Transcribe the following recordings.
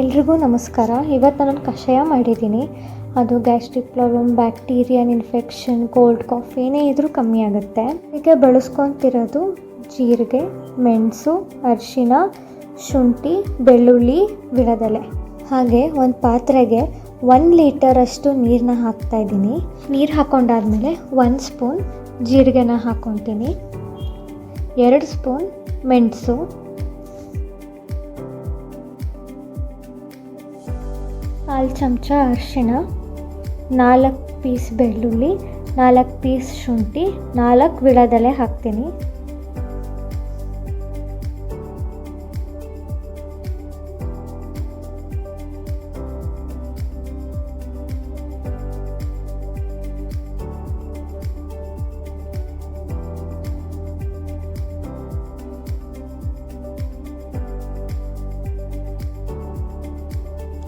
ಎಲ್ರಿಗೂ ನಮಸ್ಕಾರ. ಇವತ್ತು ನಾನು ಕಷಾಯ ಮಾಡಿದ್ದೀನಿ. ಅದು gastric problem bacterial infection, cold cough ಏನೇ ಇದ್ರೂ ಕಮ್ಮಿ ಆಗುತ್ತೆ. ಇದಕ್ಕೆ ಬಳಸ್ಕೊತಿರೋದು ಜೀರಿಗೆ, ಮೆಣಸು, ಅರಿಶಿನ, ಶುಂಠಿ, ಬೆಳ್ಳುಳ್ಳಿ ಬಿಡದೆಲೆ ಹಾಗೆ ಒಂದು ಪಾತ್ರೆಗೆ ಒನ್ ಲೀಟರಷ್ಟು ನೀರನ್ನ ಹಾಕ್ತಾಯಿದ್ದೀನಿ ನೀರು ಹಾಕ್ಕೊಂಡಾದ್ಮೇಲೆ ಒಂದು ಸ್ಪೂನ್ ಜೀರಿಗೆನ ಹಾಕ್ಕೊತೀನಿ ಎರಡು ಸ್ಪೂನ್ ಮೆಣಸು ಕಾಲು ಚಮಚ ಅರಿಶಿಣ ನಾಲ್ಕು ಪೀಸ್ ಬೆಳ್ಳುಳ್ಳಿ ನಾಲ್ಕು ಪೀಸ್ ಶುಂಠಿ ನಾಲ್ಕು ವಿಳದೆಲೆ ಹಾಕ್ತೀನಿ.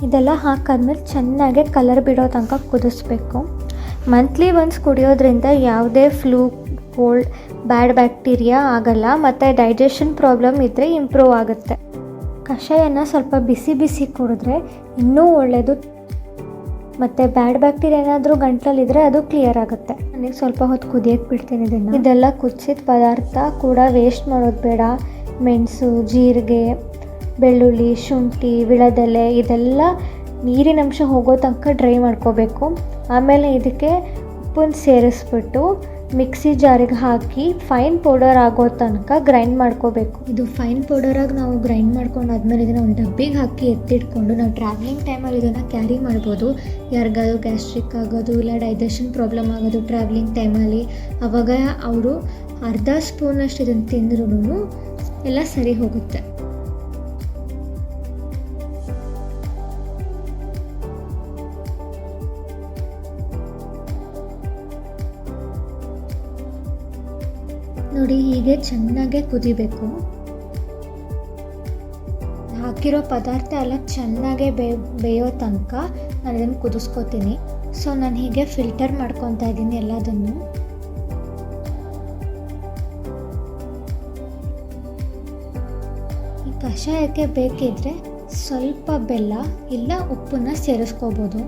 ಇದೆಲ್ಲ ಹಾಕಾದ್ಮೇಲೆ ಚೆನ್ನಾಗೆ ಕಲರ್ ಬಿಡೋ ತನಕ ಕುದಿಸ್ಬೇಕು. ಮಂತ್ಲಿ ಒನ್ಸ್ ಕುಡಿಯೋದ್ರಿಂದ ಯಾವುದೇ ಫ್ಲೂ ಕೋಲ್ಡ್ ಬ್ಯಾಡ್ ಬ್ಯಾಕ್ಟೀರಿಯಾ ಆಗಲ್ಲ, ಮತ್ತು ಡೈಜೆಷನ್ ಪ್ರಾಬ್ಲಮ್ ಇದ್ದರೆ ಇಂಪ್ರೂವ್ ಆಗುತ್ತೆ. ಕಷಾಯನ ಸ್ವಲ್ಪ ಬಿಸಿ ಬಿಸಿ ಕುಡಿದ್ರೆ ಇನ್ನೂ ಒಳ್ಳೆಯದು ಮತ್ತು ಬ್ಯಾಡ್ ಬ್ಯಾಕ್ಟೀರಿಯಾ ಏನಾದರೂ ಗಂಟ್ಲಲ್ಲಿದ್ದರೆ ಅದು ಕ್ಲಿಯರ್ ಆಗುತ್ತೆ. ನನಗೆ ಸ್ವಲ್ಪ ಹೊತ್ತು ಕುದಿಯಕ್ಕೆ ಬಿಡ್ತೀನಿ ಇದನ್ನು. ಇದೆಲ್ಲ ಕುದಿಸಿದ ಪದಾರ್ಥ ಕೂಡ ವೇಸ್ಟ್ ಮಾಡೋದು ಬೇಡ. ಮೆಣಸು, ಜೀರಿಗೆ ಬೆಳ್ಳುಳ್ಳಿ, ಶುಂಠಿ, ವಿಳದೆಲೆ ಇದೆಲ್ಲ ನೀರಿನ ಅಂಶ ಹೋಗೋ ತನಕ ಡ್ರೈ ಮಾಡ್ಕೋಬೇಕು. ಆಮೇಲೆ ಇದಕ್ಕೆ ಉಪ್ಪನ್ನು ಸೇರಿಸ್ಬಿಟ್ಟು ಮಿಕ್ಸಿ ಜಾರಿಗೆ ಹಾಕಿ ಫೈನ್ ಪೌಡರ್ ಆಗೋ ತನಕ ಗ್ರೈಂಡ್ ಮಾಡ್ಕೋಬೇಕು. ಇದು ಫೈನ್ ಪೌಡರಾಗಿ ನಾವು ಗ್ರೈಂಡ್ ಮಾಡ್ಕೊಂಡು ಆದಮೇಲೆ ಇದನ್ನು ಒಂದು ಡಬ್ಬಿಗೆ ಹಾಕಿ ಎತ್ತಿಟ್ಕೊಂಡು ನಾವು ಟ್ರಾವೆಲಿಂಗ್ ಟೈಮಲ್ಲಿ ಇದನ್ನು ಕ್ಯಾರಿ ಮಾಡ್ಬೋದು. ಯಾರಿಗಾದ್ರೂ ಗ್ಯಾಸ್ಟ್ರಿಕ್ ಆಗೋದು, ಇಲ್ಲ ಡೈಜೆಷನ್ ಪ್ರಾಬ್ಲಮ್ ಆಗೋದು ಟ್ರಾವೆಲಿಂಗ್ ಟೈಮಲ್ಲಿ ಅವಾಗ ಅವರು ಅರ್ಧ ಸ್ಪೂನಷ್ಟು ಇದನ್ನು ತಿಂದ್ರೂ ಎಲ್ಲ ಸರಿ ಹೋಗುತ್ತೆ. ನೋಡಿ ಹೀಗೆ ಚೆನ್ನಾಗೆ ಕುದಿಬೇಕು. ಹಾಕಿರೋ ಪದಾರ್ಥ ಎಲ್ಲ ಚೆನ್ನಾಗೆ ಬೇಯೋ ತನಕ ನಾನು ಇದನ್ನು ಕುದಿಸ್ಕೋತೀನಿ. ಸೊ ನಾನು ಹೀಗೆ ಫಿಲ್ಟರ್ ಮಾಡ್ಕೊತಾ ಇದ್ದೀನಿ ಎಲ್ಲದನ್ನು. ಈ ಕಷಾಯಕ್ಕೆ ಬೇಕಿದ್ರೆ ಸ್ವಲ್ಪ ಬೆಲ್ಲ ಇಲ್ಲ ಉಪ್ಪನ್ನು ಸೇರಿಸ್ಕೋಬೋದು.